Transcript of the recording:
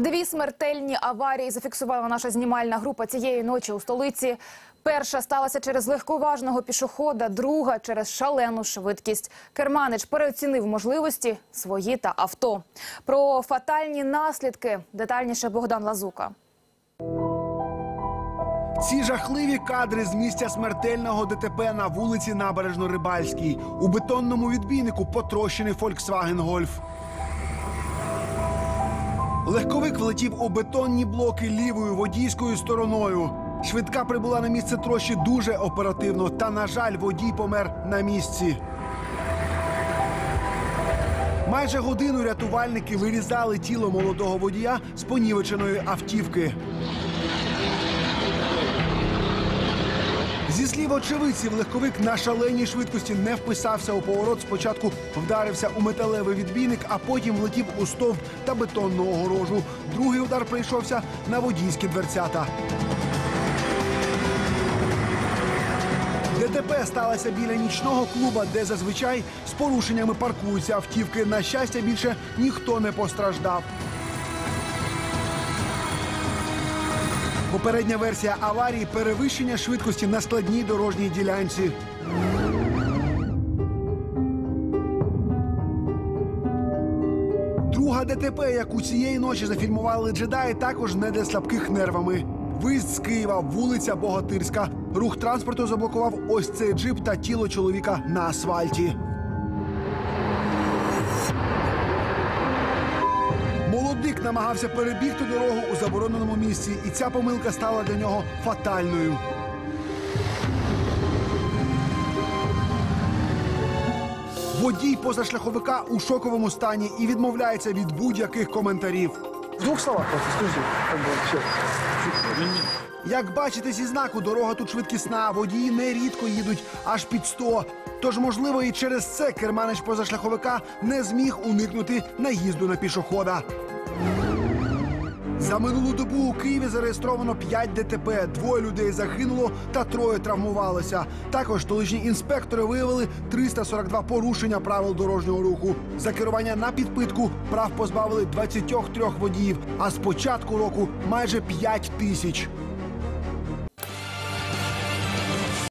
Дві смертельні аварії зафіксувала наша знімальна група цієї ночі у столиці. Перша сталася через легковажного пішохода, друга через шалену швидкість. Керманич переоцінив можливості свої та авто. Про фатальні наслідки детальніше Богдан Лазука. Ці жахливі кадри з місця смертельного ДТП на вулиці Набережно-Рибальській. У бетонному відбійнику потрощений Volkswagen Golf. Легковик влетів у бетонні блоки лівою водійською стороною. Швидка прибула на місце трощі дуже оперативно. Та, на жаль, водій помер на місці. Майже годину рятувальники вирізали тіло молодого водія з понівеченої автівки. Зі слів очевидців, легковик на шаленій швидкості не вписався у поворот. Спочатку вдарився у металевий відбійник, а потім влетів у стовп та бетонну огорожу. Другий удар прийшовся на водійські дверцята. ДТП сталося біля нічного клуба, де зазвичай з порушеннями паркуються автівки. На щастя, більше ніхто не постраждав. Попередня версія аварії перевищення швидкості на складній дорожній ділянці. Друга ДТП, яку цієї ночі зафільмували джедаї, також не для слабких нервами. Виїзд з Києва, вулиця Богатирська. Рух транспорту заблокував ось цей джип та тіло чоловіка на асфальті. Намагався перебігти дорогу у забороненому місці, і ця помилка стала для нього фатальною. Водій позашляховика у шоковому стані і відмовляється від будь-яких коментарів. В двух словах просто вообще. Як бачите зі знаку, дорога тут швидкісна, водії нерідко їдуть аж під 100. Тож, можливо, і через це керманич позашляховика не зміг уникнути наїзду на пішохода. За минулу добу у Києві зареєстровано 5 ДТП. Двоє людей загинуло та троє травмувалося. Також столичні інспектори виявили 342 порушення правил дорожнього руху. За керування на підпитку прав позбавили 23 водіїв, а з початку року майже 5 тисяч.